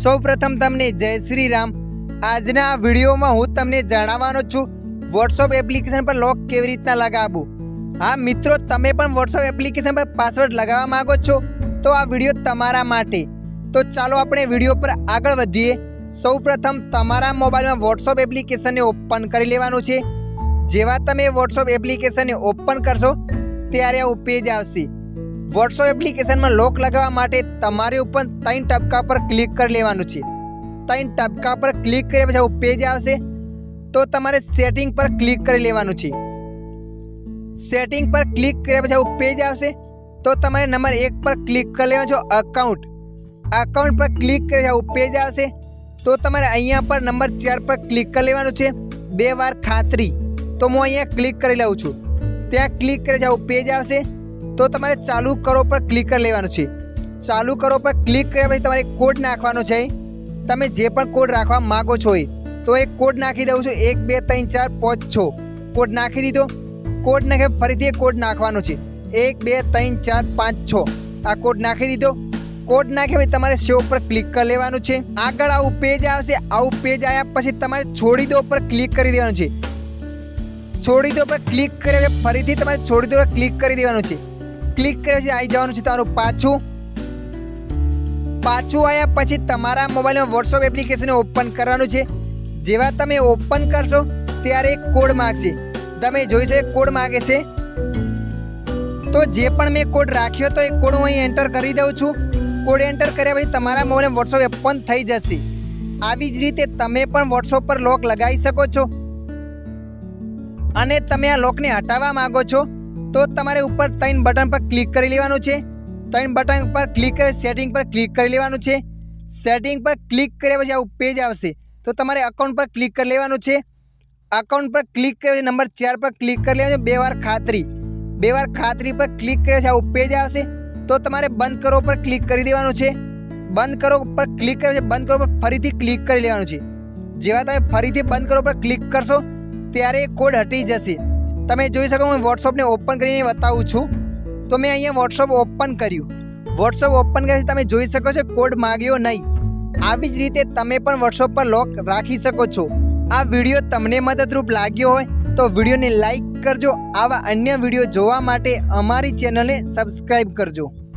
સૌપ્રથમ તમને જય શ્રી રામ આજના આ વિડીયોમાં હું તમને જણાવવાનો છું વોટ્સઅપ એપ્લિકેશન પર લોક કેવી રીતના લગાવવું? હા, મિત્રો, તમે પણ વોટ્સઅપ એપ્લિકેશન પર પાસવર્ડ લગાવવા માગો છો, તો આ વીડિયો તમારા માટે. તો ચાલો આપણે વીડિયો પર આગળ વધીએ. સૌપ્રથમ તમારા મોબાઈલમાં વોટ્સઅપ એપ્લિકેશનને ઓપન કરી લેવાનું છે. જેવા તમે વોટ્સઅપ એપ્લિકેશનને ઓપન કરશો, ત્યારે આવું પેજ આવશે. વોટ્સઅપ એપ્લિકેશનમાં લોક લગાવવા માટે તમારે ઉપર ત્રણ ટપકા પર ક્લિક કરી લેવાનું છે. ત્રણ ટપકા પર ક્લિક કર્યા પછી આવું પેજ આવશે, તો તમારે સેટિંગ પર ક્લિક કરી લેવાનું છે. સેટિંગ પર ક્લિક કર્યા પછી આવું પેજ આવશે, તો તમારે નંબર એક પર ક્લિક કરી લેવાનું છે અકાઉન્ટ અકાઉન્ટ પર ક્લિક કરી આવું પેજ આવશે, તો તમારે અહીંયા પર નંબર ચાર પર ક્લિક કરી લેવાનું છે. બે વાર ખાતરી. તો હું અહીંયા ક્લિક કરી લઉં છું. ત્યાં ક્લિક કરી આવું પેજ આવશે તો તમારે ચાલુ કરો પર ક્લિક કરી લેવાનું છે. ચાલુ કરો પર ક્લિક કર્યા પછી તમારે કોડ નાખવાનો છે. તમે જે પણ કોડ રાખવા માગો છો એ. તો એ કોડ નાખી દઉં છું. એક, બે, ત્રણ, ચાર, પાંચ, છ. કોડ નાખી દીધો. કોડ નાખે ફરીથી કોડ નાખવાનો છે. એક, બે, ત્રણ, ચાર, પાંચ, છ. આ કોડ નાખી દીધો. કોડ નાખ્યા પછી તમારે સેવ પર ક્લિક કરી લેવાનું છે. આગળ આવું પેજ આવશે. આવું પેજ આવ્યા પછી તમારે છોડી દો પર ક્લિક કરી દેવાનું છે. છોડી દો પર ક્લિક પછી ફરીથી તમારે છોડી દો પર ક્લિક કરી દેવાનું છે. ક્લિક કરે છે આવી જવાનું છે તમારું પાછું. પાછું આવ્યા પછી તમારા મોબાઈલમાં વોટ્સઅપ એપ્લિકેશન ઓપન કરવાનું છે. જેવા તમે ઓપન કરશો, ત્યારે કોડ માગશે. તમે જોઈ શકો કોડ માગે છે. તો જે પણ મેં કોડ રાખ્યો તો એ કોડ હું અહીં એન્ટર કરી દઉં છું. કોડ એન્ટર કર્યા પછી તમારા મોબાઈલમાં વોટ્સઅપ ઓપન થઈ જશે. આવી જ રીતે તમે પણ વોટ્સઅપ પર લોક લગાવી શકો છો. અને તમે આ લોકને હટાવવા માંગો છો. તો તમારે ઉપર ત્રણ બટન પર ક્લિક કરી લેવાનું છે. ત્રણ બટન પર ક્લિક કરી, સેટિંગ પર ક્લિક કરી લેવાનું છે. સેટિંગ પર ક્લિક કર્યા પછી આવું પેજ આવશે. તો તમારે અકાઉન્ટ પર ક્લિક કરી લેવાનું છે. અકાઉન્ટ પર ક્લિક કરી નંબર ચાર પર ક્લિક કરી લેવાનું છે. બે વાર ખાતરી. બે વાર ખાતરી પર ક્લિક કર્યા છે આવું પેજ આવશે. તો તમારે બંધ કરો પર ક્લિક કરી દેવાનું છે. બંધ કરો પર ક્લિક કરે છે બંધ કરો પર ફરીથી ક્લિક કરી લેવાનું છે. જેવા તમે ફરીથી બંધ કરો પર ક્લિક કરશો, ત્યારે કોડ હટી જશે. તમે જોઈ શકો, હું વોટ્સઅપને ઓપન કરીને બતાવું છું. તો મેં અહીંયા વોટ્સઅપ ઓપન કર્યું. વોટ્સઅપ ઓપન કરી તમે જોઈ શકો છો કોડ માગ્યો નહીં. આવી જ રીતે તમે પણ વોટ્સઅપ પર લોક રાખી શકો છો. આ વીડિયો તમને મદદરૂપ લાગ્યો હોય, તો વિડીયોને લાઈક કરજો. આવા અન્ય વીડિયો જોવા માટે અમારી ચેનલને સબસ્ક્રાઈબ કરજો.